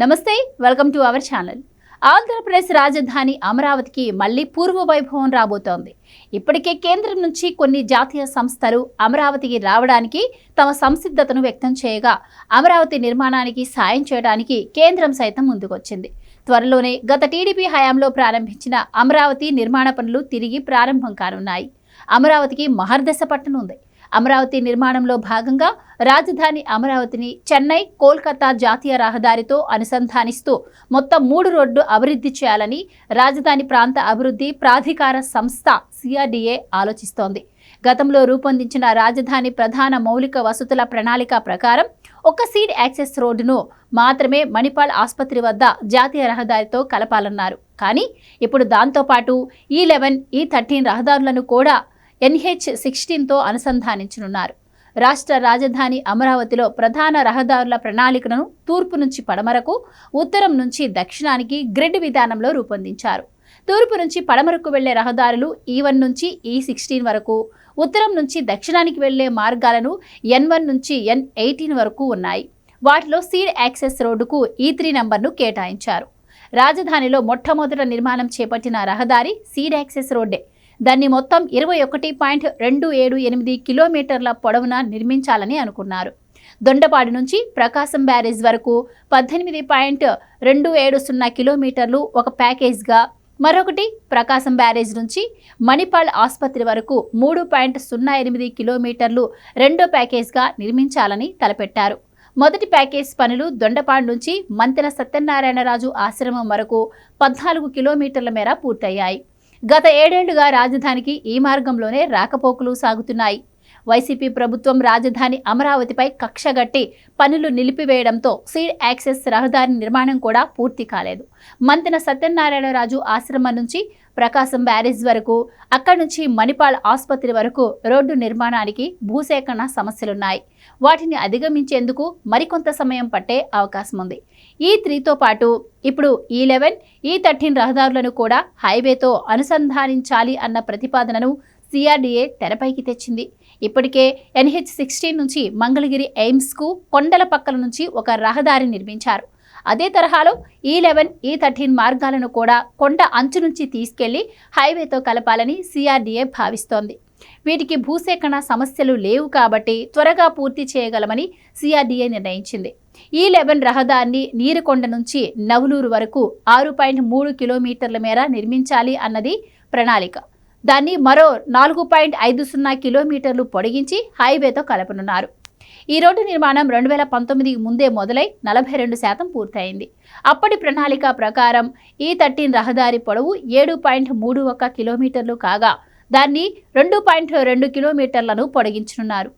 నమస్తే welcome to our channel. Andhra Pradesh రాజధాని అమరావతికి మళ్ళీ పూర్వ వైభవం రాబోతోంది. ఇప్పటికే కేంద్రం నుంచి కొన్ని జాతీయ సంస్థలు అమరావతికి రావడానికి తమ సంసిద్ధతను వ్యక్తం చేయగా అమరావతి నిర్మాణానికి సాయం చేయడానికి కేంద్రం సైతం ముందుకొచ్చింది. త్వరలోనే గత టీడీపీ హయాంలో ప్రారంభించిన అమరావతి నిర్మాణ పనులు తిరిగి ప్రారంభం కానున్నాయి. అమరావతికి మహర్దశ పట్టనుంది. అమరావతి నిర్మాణంలో భాగంగా రాజధాని అమరావతిని చెన్నై కోల్కతా జాతీయ రహదారితో అనుసంధానిస్తూ మొత్తం మూడు రోడ్లు అభివృద్ధి చేయాలని రాజధాని ప్రాంత అభివృద్ధి ప్రాధికార సంస్థ సిఆర్డీఏ ఆలోచిస్తోంది. గతంలో రూపొందించిన రాజధాని ప్రధాన మౌలిక వసతుల ప్రణాళిక ప్రకారం ఒక సీడ్ యాక్సెస్ రోడ్డును మాత్రమే మణిపాల్ ఆసుపత్రి వద్ద జాతీయ రహదారితో కలపాలన్నారు. కానీ ఇప్పుడు దాంతోపాటు ఈ లెవెన్ ఈ థర్టీన్ రహదారులను కూడా ఎన్హెచ్ సిక్స్టీన్తో అనుసంధానించనున్నారు. రాష్ట్ర రాజధాని అమరావతిలో ప్రధాన రహదారుల ప్రణాళికను తూర్పు నుంచి పడమరకు ఉత్తరం నుంచి దక్షిణానికి గ్రిడ్ విధానంలో రూపొందించారు. తూర్పు నుంచి పడమరకు వెళ్ళే రహదారులు ఈ వన్ నుంచి ఈ సిక్స్టీన్ వరకు ఉత్తరం నుంచి దక్షిణానికి వెళ్ళే మార్గాలను ఎన్ వన్ నుంచి ఎన్ ఎయిటీన్ వరకు ఉన్నాయి. వాటిలో సీడ్ యాక్సెస్ రోడ్డుకు ఈ త్రీ నంబర్ను కేటాయించారు. రాజధానిలో మొట్టమొదట నిర్మాణం చేపట్టిన రహదారి సీడ్ యాక్సెస్ రోడ్డే. దాన్ని మొత్తం ఇరవై ఒకటి పాయింట్ రెండు ఏడు ఎనిమిది కిలోమీటర్ల పొడవున నిర్మించాలని అనుకున్నారు. దొండపాడు నుంచి ప్రకాశం బ్యారేజ్ వరకు పద్దెనిమిది పాయింట్ రెండు ఏడు సున్నా కిలోమీటర్లు ఒక ప్యాకేజ్గా మరొకటి ప్రకాశం బ్యారేజ్ నుంచి మణిపాల్ ఆసుపత్రి వరకు మూడు పాయింట్ సున్నా ఎనిమిది కిలోమీటర్లు రెండో ప్యాకేజ్గా నిర్మించాలని తలపెట్టారు. మొదటి ప్యాకేజ్ పనులు దొండపాడు నుంచి మంతెన సత్యనారాయణరాజు ఆశ్రమం వరకు పద్నాలుగు కిలోమీటర్ల మేర పూర్తయ్యాయి. గత ఏడేళ్ళుగా రాజధానికి ఈ మార్గంలోనే రాకపోకలు సాగుతున్నాయి. వైసీపీ ప్రభుత్వం రాజధాని అమరావతిపై కక్షగట్టి పనులు నిలిపివేయడంతో సీడ్ యాక్సెస్ రహదారి నిర్మాణం కూడా పూర్తి కాలేదు. మంతెన సత్యనారాయణరాజు ఆశ్రమం నుంచి ప్రకాశం బ్యారేజ్ వరకు అక్కడి నుంచి మణిపాల్ ఆసుపత్రి వరకు రోడ్డు నిర్మాణానికి భూసేకరణ సమస్యలున్నాయి. వాటిని అధిగమించేందుకు మరికొంత సమయం పట్టే అవకాశం ఉంది. ఈ త్రీతో పాటు ఇప్పుడు ఈ లెవెన్ ఈ థర్టీన్ రహదారులను కూడా హైవేతో అనుసంధానించాలి అన్న ప్రతిపాదనను సిఆర్డీఏ తెరపైకి తెచ్చింది. ఇప్పటికే ఎన్హెచ్ సిక్స్టీన్ నుంచి మంగళగిరి ఎయిమ్స్కు కొండల పక్కల నుంచి ఒక రహదారి నిర్మించారు. అదే తరహాలో ఈ లెవెన్ ఈ థర్టీన్ మార్గాలను కూడా కొండ అంచు నుంచి తీసుకెళ్ళి హైవేతో కలపాలని సిఆర్డీఏ భావిస్తోంది. వీటికి భూసేకరణ సమస్యలు లేవు కాబట్టి త్వరగా పూర్తి చేయగలమని సిఆర్డీఏ నిర్ణయించింది. E ఈ లెవెన్ రహదారిని నీరుకొండ నుంచి నవలూరు వరకు ఆరు పాయింట్ మూడు కిలోమీటర్ల మేర నిర్మించాలి అన్నది ప్రణాళిక. దాన్ని మరో నాలుగు పాయింట్ ఐదు సున్నా కిలోమీటర్లు పొడిగించి హైవేతో కలపనున్నారు. ఈ రోడ్డు నిర్మాణం రెండు వేల పంతొమ్మిదికి ముందే మొదలై నలభై రెండు శాతం పూర్తయింది. అప్పటి ప్రణాళిక ప్రకారం ఈ థర్టీన్ రహదారి పొడవు ఏడు పాయింట్ మూడు ఒక్క కిలోమీటర్లు కాగా దాన్ని రెండు పాయింట్ రెండు కిలోమీటర్లను పొడిగించనున్నారు.